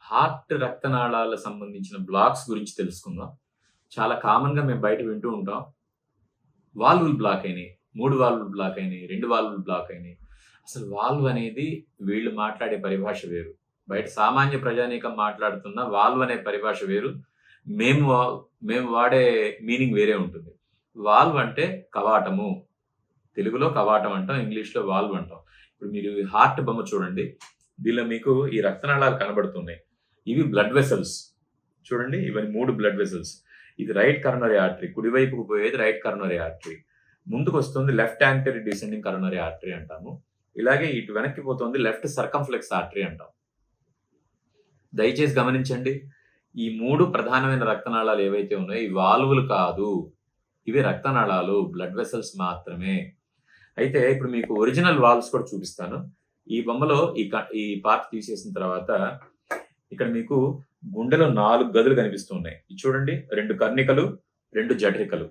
Heart రక్తనాళాల సంబంధించిన blocks గురించి తెలుసుకుందాం. చాలా కామన్గా మేము బయట వింటూ ఉంటాం. వాల్వులు బ్లాక్ అయినాయి మూడు వాల్వులు బ్లాక్ అయినాయి రెండు వాల్వులు బ్లాక్ అయినాయి. అసలు వాల్వ్ అనేది వీళ్ళు మాట్లాడే పరిభాష వేరు. బయట సామాన్య ప్రజానీకం మాట్లాడుతున్న వాల్వ్ అనే పరిభాష వేరు. మేము మేము వాడే మీనింగ్ వేరే ఉంటుంది. వాల్వ్ అంటే కవాటము. తెలుగులో కవాటం అంటాం ఇంగ్లీష్లో వాల్వ్ అంటాం. ఇప్పుడు మీరు హార్ట్ బొమ్మ చూడండి. దీనిలో మీకు ఈ రక్తనాళాలు కనబడుతున్నాయి. ఇవి బ్లడ్ వెసల్స్ చూడండి ఇవన్నీ మూడు బ్లడ్ వెసల్స్ ఇది రైట్ కరోనరీ ఆర్టరీ కుడివైపుకు పోయేది రైట్ కరోనరీ ఆర్టరీ ముందుకు వస్తుంది left anterior descending coronary artery అంటాము. ఇలాగే ఇటు వెనక్కి పోతుంది లెఫ్ట్ సర్కంఫ్లెక్స్ ఆర్టరీ అంటాం దయచేసి గమనించండి ఈ మూడు ప్రధానమైన రక్తనాళాలు ఏవైతే ఉన్నాయో ఈ వాల్వులు కాదు. ఇవి రక్తనాళాలు బ్లడ్ వెసల్స్ మాత్రమే. అయితే ఇప్పుడు మీకు ఒరిజినల్ వాల్వ్స్ కూడా చూపిస్తాను. ఈ బొమ్మలో ఈ క- ఈ పార్ట్ తీసేసిన తర్వాత ఇక్కడ మీకు గుండెలో నాలుగు గదులు కనిపిస్తున్నాయి ఉన్నాయి. చూడండి రెండు కర్ణికలు రెండు జఠరికలు.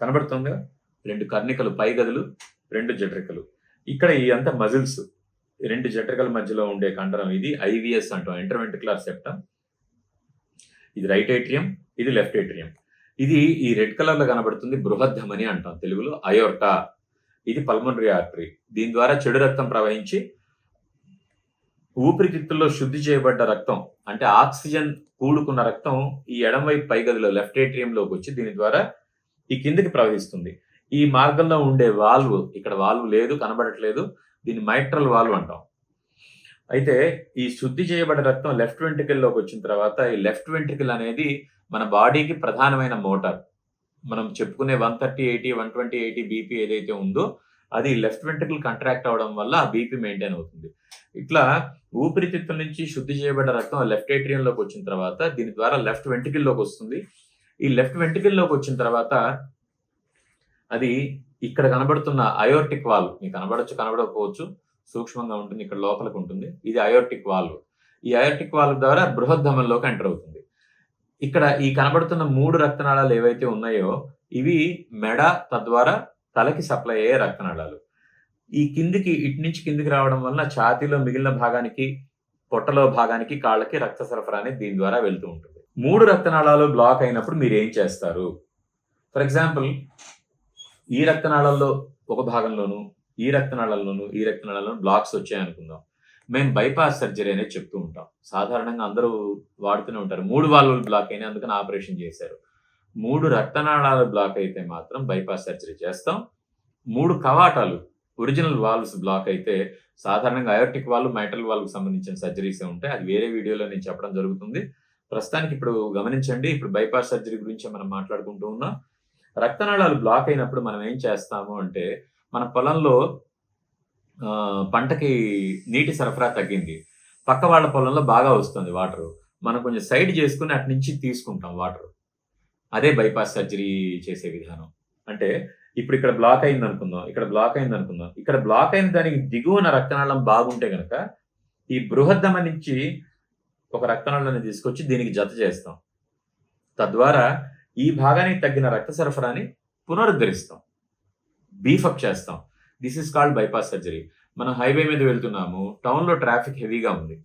కనబడుతుందిగా రెండు కర్ణికలు పై గదులు రెండు జఠరికలు. ఇక్కడ ఈ అంతా మజిల్స్ రెండు జఠరికల మధ్యలో ఉండే కండరం ఇది ఐవిఎస్ అంటాం ఇంటర్వెంటికులర్ సెప్టమ్. ఇది రైట్ ఏట్రియం ఇది లెఫ్ట్ ఏట్రియం. ఇది ఈ రెడ్ కలర్లో కనబడుతుంది బృహద్ధమని అంటాం తెలుగులో అయోర్టా ఇది పల్మనరీ ఆర్టరీ. దీని ద్వారా చెడు రక్తం ప్రవహించి ఊపిరితిత్తుల్లో శుద్ధి చేయబడ్డ రక్తం అంటే ఆక్సిజన్ కూడుకున్న రక్తం ఈ ఎడమవైపు పైగదిలో పై గదిలో లెఫ్ట్ ఏట్రియంలోకి వచ్చి దీని ద్వారా ఈ కిందకి ప్రవహిస్తుంది. ఈ మార్గంలో ఉండే వాల్వ్ ఇక్కడ వాల్వ్ లేదు కనబడట్లేదు దీన్ని మైట్రల్ వాల్వ్ అంటాం. అయితే ఈ శుద్ధి చేయబడిన రక్తం లెఫ్ట్ వెంట్రికల్లోకి వచ్చిన తర్వాత ఈ లెఫ్ట్ వెంట్రికల్ అనేది మన బాడీకి ప్రధానమైన మోటార్. మనం చెప్పుకునే one thirty eighty one twenty eighty BP ఏదైతే ఉందో అది లెఫ్ట్ వెంట్రికల్ కంట్రాక్ట్ అవడం వల్ల ఆ బీపీ మెయింటైన్ అవుతుంది. ఇట్లా ఊపిరితిత్తుల నుంచి శుద్ధి చేయబడిన రక్తం లెఫ్ట్ ఏట్రియంలోకి వచ్చిన తర్వాత దీని ద్వారా లెఫ్ట్ వెంట్రికల్లోకి వస్తుంది. ఈ లెఫ్ట్ వెంట్రికల్లోకి వచ్చిన తర్వాత అది ఇక్కడ కనబడుతున్న అయోర్టిక్ వాల్వ్ మీకు కనబడచ్చు కనబడకపోవచ్చు సూక్ష్మంగా ఉంటుంది ఇక్కడ లోపలికి ఉంటుంది. ఇది అయోర్టిక్ వాల్వ్. ఈ అయోర్టిక్ వాల్వ్ ద్వారా బృహద్ధమంలోకి ఎంటర్ అవుతుంది. ఇక్కడ ఈ కనబడుతున్న మూడు రక్తనాళాలు ఏవైతే ఉన్నాయో ఇవి మెడ తద్వారా తలకి సప్లై అయ్యే రక్తనాళాలు. ఈ కిందికి ఇటు నుంచి కిందికి రావడం వలన ఛాతీలో మిగిలిన భాగానికి పొట్టలో భాగానికి కాళ్ళకి రక్త సరఫరా అనేది దీని ద్వారా వెళ్తూ ఉంటుంది. మూడు రక్తనాళాలు బ్లాక్ అయినప్పుడు మీరు ఏం చేస్తారు? ఫర్ ఎగ్జాంపుల్ ఈ రక్తనాళాల్లో ఒక భాగంలోను ఈ రక్తనాళాల్లోను ఈ రక్తనాళాల్లోనూ బ్లాక్స్ వచ్చాయనుకుందాం. మేము బైపాస్ సర్జరీ అనేది చెప్తూ ఉంటాం. సాధారణంగా అందరూ వాడుతూనే ఉంటారు. మూడు వాళ్ళు బ్లాక్ అయినా అందుకని ఆపరేషన్ చేశారు. మూడు రక్తనాళాలు బ్లాక్ అయితే మాత్రం బైపాస్ సర్జరీ చేస్తాం. మూడు కవాటాలు ఒరిజినల్ వాల్వ్స్ బ్లాక్ అయితే సాధారణంగా అయోటిక్ వాళ్ళు మైటల్ వాళ్ళకు సంబంధించిన సర్జరీస్ ఉంటాయి. అది వేరే వీడియోలో నేను చెప్పడం జరుగుతుంది. ప్రస్తుతానికి ఇప్పుడు గమనించండి. ఇప్పుడు బైపాస్ సర్జరీ గురించి మనం మాట్లాడుకుంటూ ఉన్నాం. రక్తనాళాలు బ్లాక్ అయినప్పుడు మనం ఏం చేస్తాము అంటే మన పొలంలో పంటకి నీటి సరఫరా తగ్గింది. పక్క వాళ్ళ పొలంలో బాగా వస్తుంది వాటర్. మనం కొంచెం సైడ్ చేసుకుని అటు నుంచి తీసుకుంటాం వాటర్. అదే బైపాస్ సర్జరీ చేసే విధానం. అంటే ఇప్పుడు ఇక్కడ బ్లాక్ అయింది అనుకుందాం ఇక్కడ బ్లాక్ అయింది అనుకుందాం. ఇక్కడ బ్లాక్ అయిన దానికి దిగువన రక్తనాళం బాగుంటే కనుక ఈ బృహద్దమ నుంచి ఒక రక్తనాళాన్ని తీసుకొచ్చి దీనికి జత చేస్తాం. తద్వారా ఈ భాగానికి తగ్గిన రక్త సరఫరాని పునరుద్ధరిస్తాం. బీఫప్ చేస్తాం. This is called bypass surgery మనం హైవే మీద వెళ్తున్నాము టౌన్లో ట్రాఫిక్ హెవీగా ఉంది.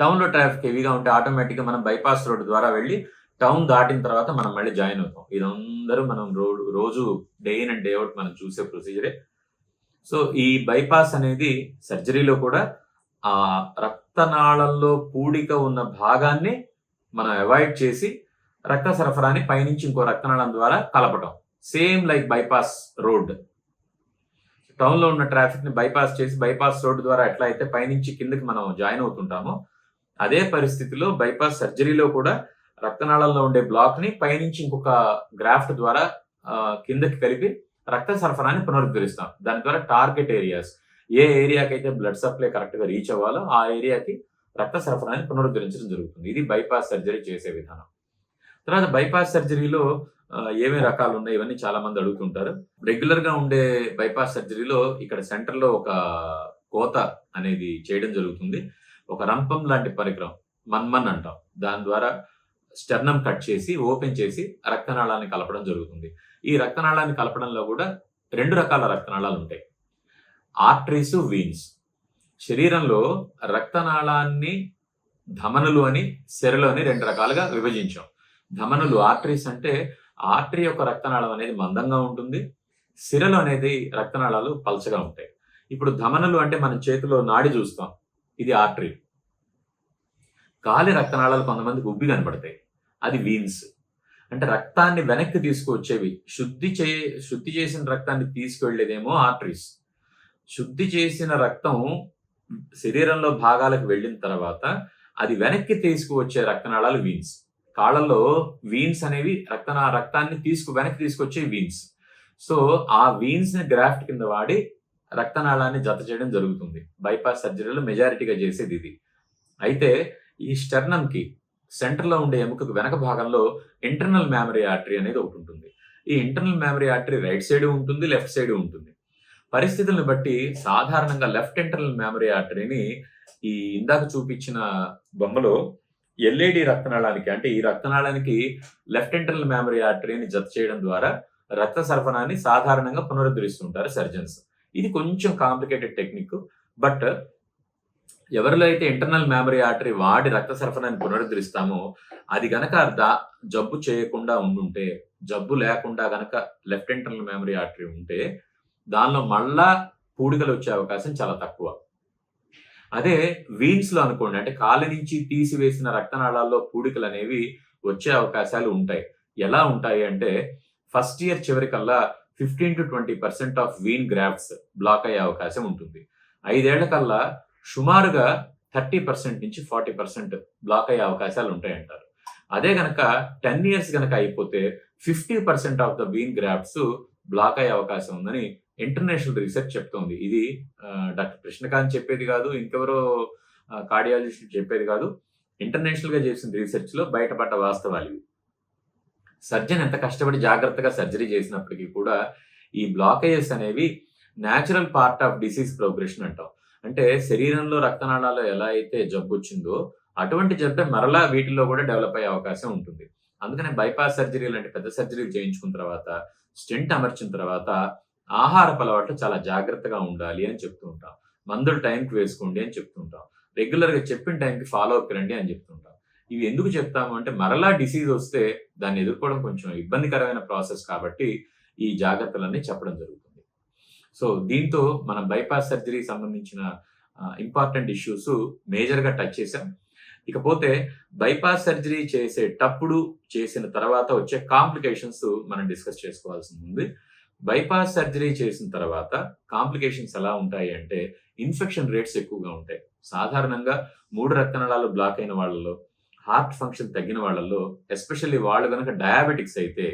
టౌన్లో ట్రాఫిక్ హెవీగా ఉంటే ఆటోమేటిక్గా మనం బైపాస్ రోడ్ ద్వారా వెళ్ళి టౌన్ దాటిన తర్వాత మనం మళ్ళీ జాయిన్ అవుతాం. ఇదందరూ మనం రోడ్ రోజు day in and day out మనం చూసే ప్రొసీజరే సో ఈ బైపాస్ అనేది సర్జరీలో కూడా ఆ రక్తనాళంలో పూడిక ఉన్న భాగాన్ని మనం అవాయిడ్ చేసి రక్త సరఫరాని పైనుంచి ఇంకో రక్తనాళం ద్వారా కలపటం. సేమ్ లైక్ బైపాస్ రోడ్ టౌన్లో ఉన్న ట్రాఫిక్ని బైపాస్ చేసి బైపాస్ రోడ్ ద్వారా ఎట్లా అయితే పైనుంచి కిందకి మనం జాయిన్ అవుతుంటామో అదే పరిస్థితిలో బైపాస్ సర్జరీలో కూడా రక్తనాళంలో ఉండే బ్లాక్ని పైనుంచి ఇంకొక గ్రాఫ్ట్ ద్వారా కిందకి కలిపి రక్త సరఫరాని పునరుద్ధరిస్తాం. దాని ద్వారా టార్గెట్ ఏరియాస్ ఏ ఏరియాకి అయితే బ్లడ్ సప్లై కరెక్ట్గా రీచ్ అవ్వాలో ఆ ఏరియాకి రక్త సరఫరాని పునరుద్ధరించడం జరుగుతుంది. ఇది బైపాస్ సర్జరీ చేసే విధానం. తర్వాత బైపాస్ సర్జరీలో ఏమేమి రకాలు ఉన్నాయి ఇవన్నీ చాలా మంది అడుగుతుంటారు. రెగ్యులర్గా ఉండే బైపాస్ సర్జరీలో ఇక్కడ సెంటర్లో ఒక కోత అనేది చేయడం జరుగుతుంది. ఒక రంపం లాంటి పరికరం మన్మన్ అంటాం. దాని ద్వారా స్టెర్నం కట్ చేసి ఓపెన్ చేసి రక్తనాళాన్ని కలపడం జరుగుతుంది. ఈ రక్తనాళాన్ని కలపడంలో కూడా రెండు రకాల రక్తనాళాలు ఉంటాయి. ఆర్టరీస్ వీన్స్ శరీరంలో రక్తనాళాన్ని ధమనులు అని సెరలు అని రెండు రకాలుగా విభజించాం. ధమనులు ఆర్టరీస్ అంటే ఆర్టరీ యొక్క రక్తనాళం అనేది మందంగా ఉంటుంది సిరలు అనేది రక్తనాళాలు పలచగా ఉంటాయి. ఇప్పుడు ధమనులు అంటే మన చేతిలో నాడి చూస్తాం ఇది ఆర్టరీ. కాలి రక్తనాళాలు కొంతమందికి ఉబ్బి కనబడతాయి అది వీన్స్. అంటే రక్తాన్ని వెనక్కి తీసుకువచ్చేవి శుద్ధి చే శుద్ధి చేసిన రక్తాన్ని తీసుకువెళ్ళేదేమో ఆర్టరీస్. శుద్ధి చేసిన రక్తం శరీరంలో భాగాలకు వెళ్ళిన తర్వాత అది వెనక్కి తీసుకువచ్చే రక్తనాళాలు వీన్స్. కాళ్ళలో వీన్స్ అనేవి రక్త రక్తాన్ని తీసుకు వెనక్కి తీసుకొచ్చే వీన్స్ సో ఆ వీన్స్ని గ్రాఫ్ట్ కింద వాడి రక్తనాళాన్ని జత చేయడం జరుగుతుంది. బైపాస్ సర్జరీలో మెజారిటీగా చేసేది ఇది. అయితే ఈ స్టెర్నంకి సెంటర్లో ఉండే ఎముకకు వెనక భాగంలో ఇంటర్నల్ మెమరీ ఆర్టరీ అనేది ఒకటి ఉంటుంది. ఈ internal mammary artery right side ఉంటుంది లెఫ్ట్ సైడ్ ఉంటుంది. పరిస్థితులను బట్టి సాధారణంగా లెఫ్ట్ ఇంటర్నల్ మెమరీ ఆర్టరీని ఈ ఇందాక చూపించిన బొమ్మలో ఎల్ఏడి రక్తనాళానికి అంటే ఈ రక్తనాళానికి లెఫ్ట్ ఇంటర్నల్ మెమరీ ఆర్టరీని జత చేయడం ద్వారా రక్త సరఫరాని సాధారణంగా పునరుద్ధరిస్తుంటారు సర్జన్స్. ఇది కొంచెం కాంప్లికేటెడ్ టెక్నిక్ బట్ ఎవరిలో అయితే ఇంటర్నల్ మెమరీ ఆర్టరీ వాడి రక్త సరఫరాని పునరుద్ధరిస్తామో అది గనక దా జబ్బు చేయకుండా ఉండుంటే జబ్బు లేకుండా గనక లెఫ్ట్ ఇంటర్నల్ మెమరీ ఆర్టరీ ఉంటే దానిలో మళ్ళా పూడికలు వచ్చే అవకాశం చాలా తక్కువ. అదే వీన్స్లో అనుకోండి అంటే కాలి నుంచి తీసివేసిన రక్తనాళాల్లో పూడికలు అనేవి వచ్చే అవకాశాలు ఉంటాయి. ఎలా ఉంటాయి అంటే ఫస్ట్ ఇయర్ చివరికల్లా fifteen to twenty percent of vein grafts block అయ్యే అవకాశం ఉంటుంది. ఐదేళ్ళ కల్లా సుమారుగా థర్టీ పర్సెంట్ నుంచి ఫార్టీ పర్సెంట్ బ్లాక్ అయ్యే అవకాశాలు ఉంటాయంటారు. అదే గనక టెన్ ఇయర్స్ గనక అయిపోతే fifty percent of the vein grafts block అయ్యే అవకాశం ఉందని ఇంటర్నేషనల్ రీసెర్చ్ చెప్తోంది. ఇది డాక్టర్ కృష్ణకాంత్ చెప్పేది కాదు ఇంకెవరో కార్డియాలజిస్ట్ చెప్పేది కాదు. ఇంటర్నేషనల్గా చేసిన రీసెర్చ్లో బయటపడ్డ వాస్తవాలు ఇవి. సర్జన్ ఎంత కష్టపడి జాగ్రత్తగా సర్జరీ చేసినప్పటికీ కూడా ఈ బ్లాకేజెస్ అనేవి natural part of disease progression అంటాం. అంటే శరీరంలో రక్తనాళాలు ఎలా అయితే జబ్బు వచ్చిందో అటువంటి జబ్బే మరలా వీటిల్లో కూడా డెవలప్ అయ్యే అవకాశం ఉంటుంది. అందుకనే బైపాస్ సర్జరీ లాంటి పెద్ద సర్జరీలు చేయించుకున్న తర్వాత స్టెంట్ అమర్చిన తర్వాత ఆహారపు అలవాట్లు చాలా జాగ్రత్తగా ఉండాలి అని చెప్తూ ఉంటాం. మందులు టైంకి వేసుకోండి అని చెప్తుంటాం రెగ్యులర్గా చెప్పిన టైంకి ఫాలో అప్ రండి అని చెప్తుంటాం ఇవి ఎందుకు చెప్తాము అంటే మరలా డిసీజ్ వస్తే దాన్ని ఎదుర్కోవడం కొంచెం ఇబ్బందికరమైన ప్రాసెస్ కాబట్టి ఈ జాగ్రత్తలన్నీ చెప్పడం జరుగుతుంది. సో దీంతో మనం బైపాస్ సర్జరీ సంబంధించిన ఇంపార్టెంట్ ఇష్యూస్ మేజర్గా టచ్ చేసాం ఇకపోతే బైపాస్ సర్జరీ చేసేటప్పుడు చేసిన తర్వాత వచ్చే కాంప్లికేషన్స్ మనం డిస్కస్ చేసుకోవాల్సి ఉంది. బైపాస్ సర్జరీ చేసిన తర్వాత కాంప్లికేషన్స్ ఎలా ఉంటాయి అంటే ఇన్ఫెక్షన్ రేట్స్ ఎక్కువగా ఉంటాయి. సాధారణంగా మూడు రక్తనాళాలు బ్లాక్ అయిన వాళ్ళలో హార్ట్ ఫంక్షన్ తగ్గిన వాళ్ళలో ఎస్పెషల్లీ వాళ్ళు కనుక డయాబెటిక్స్ అయితే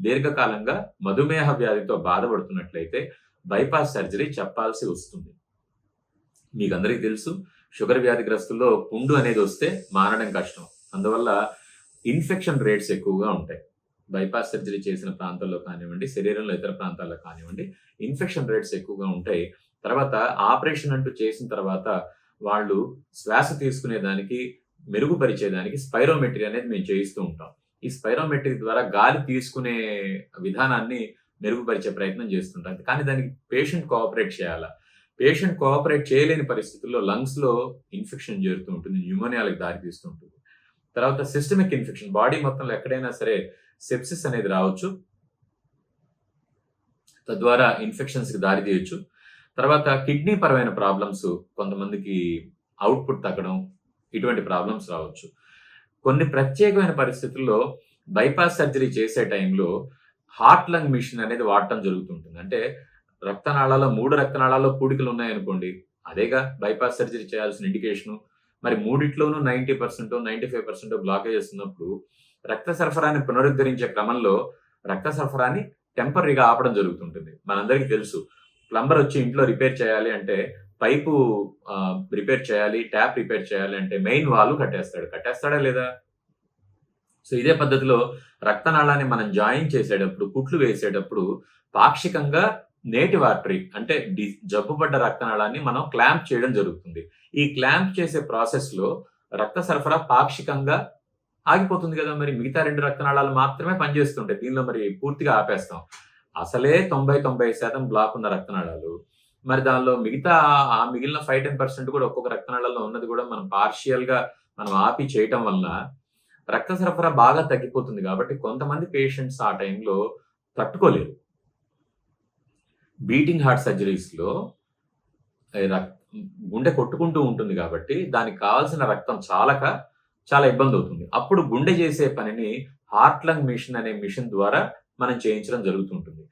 దీర్ఘకాలంగా మధుమేహ వ్యాధితో బాధపడుతున్నట్లయితే బైపాస్ సర్జరీ చెప్పాల్సి వస్తుంది. మీకు అందరికీ తెలుసు షుగర్ వ్యాధిగ్రస్తుల్లో పుండు అనేది వస్తే మారడం కష్టం. అందువల్ల ఇన్ఫెక్షన్ రేట్స్ ఎక్కువగా ఉంటాయి. బైపాస్ సర్జరీ చేసిన ప్రాంతాల్లో కానివ్వండి శరీరంలో ఇతర ప్రాంతాల్లో కానివ్వండి ఇన్ఫెక్షన్ రేట్స్ ఎక్కువగా ఉంటాయి. తర్వాత ఆపరేషన్ అంటూ చేసిన తర్వాత వాళ్ళు శ్వాస తీసుకునే దానికి మెరుగుపరిచేదానికి స్పైరోమెట్రీ అనేది మేము చేయిస్తూ ఉంటాం. ఈ స్పైరోమెట్రీ ద్వారా గాలి తీసుకునే విధానాన్ని మెరుగుపరిచే ప్రయత్నం చేస్తుంటాం. కానీ దానికి పేషెంట్ కోఆపరేట్ చేయాలా? పేషెంట్ కోఆపరేట్ చేయలేని పరిస్థితుల్లో లంగ్స్లో ఇన్ఫెక్షన్ చేరుతూ ఉంటుంది న్యూమోనియాలకు దారి తీస్తుంటుంది తర్వాత సిస్టమిక్ ఇన్ఫెక్షన్ బాడీ మొత్తంలో ఎక్కడైనా సరే సెప్సిస్ అనేది రావచ్చు. తద్వారా ఇన్ఫెక్షన్స్కి దారి తీయచ్చు. తర్వాత కిడ్నీ పరమైన ప్రాబ్లమ్స్ కొంతమందికి అవుట్పుట్ తగ్గడం ఇటువంటి ప్రాబ్లమ్స్ రావచ్చు. కొన్ని ప్రత్యేకమైన పరిస్థితుల్లో బైపాస్ సర్జరీ చేసే టైంలో హార్ట్ లంగ్ మిషన్ అనేది వాడటం జరుగుతుంటుంది. అంటే రక్తనాళాల్లో మూడు రక్తనాళాల్లో పూడికలు ఉన్నాయనుకోండి అదేగా బైపాస్ సర్జరీ చేయాల్సిన ఇండికేషను మరి మూడిట్లోనూ ninety percent ninety five percent blockage వస్తున్నప్పుడు రక్త సరఫరాని పునరుద్ధరించే క్రమంలో రక్త సరఫరాని టెంపరీగా ఆపడం జరుగుతుంటుంది. మనందరికీ తెలుసు. ప్లంబర్ వచ్చి ఇంట్లో రిపేర్ చేయాలి అంటే పైపు రిపేర్ చేయాలి ట్యాప్ రిపేర్ చేయాలి అంటే మెయిన్ వాల్ కట్టేస్తాడు. కట్టేస్తాడా లేదా? సో ఇదే పద్ధతిలో రక్తనాళాన్ని మనం జాయిన్ చేసేటప్పుడు కుట్లు వేసేటప్పుడు పాక్షికంగా నేటివ్ ఆర్టరీ అంటే డి జబ్బుపడ్డ రక్తనాళాన్ని మనం క్లాంప్ చేయడం జరుగుతుంది. ఈ క్లాంప్ చేసే ప్రాసెస్లో రక్త సరఫరా పాక్షికంగా ఆగిపోతుంది కదా మరి మిగతా రెండు రక్తనాళాలు మాత్రమే పనిచేస్తుంటాయి. దీనిలో మరి పూర్తిగా ఆపేస్తాం. అసలే తొంభై తొంభై శాతం బ్లాక్ ఉన్న రక్తనాళాలు. మరి దానిలో మిగతా ఆ మిగిలిన ఫైవ్ టెన్ పర్సెంట్ కూడా ఒక్కొక్క రక్తనాళాల్లో ఉన్నది కూడా మనం పార్షియల్గా మనం ఆపి చేయటం వల్ల రక్త సరఫరా బాగా తగ్గిపోతుంది కాబట్టి కొంతమంది పేషెంట్స్ ఆ టైంలో తట్టుకోలేరు. బీటింగ్ హార్ట్ సర్జరీస్లో గుండె కొట్టుకుంటూ ఉంటుంది కాబట్టి దానికి కావాల్సిన రక్తం చాలక చాలా ఇబ్బంది అవుతుంది. అప్పుడు గుండె చేసే పనిని హార్ట్ లంగ్ మిషన్ అనే మిషన్ ద్వారా మనం చేయించడం జరుగుతుంటుంది.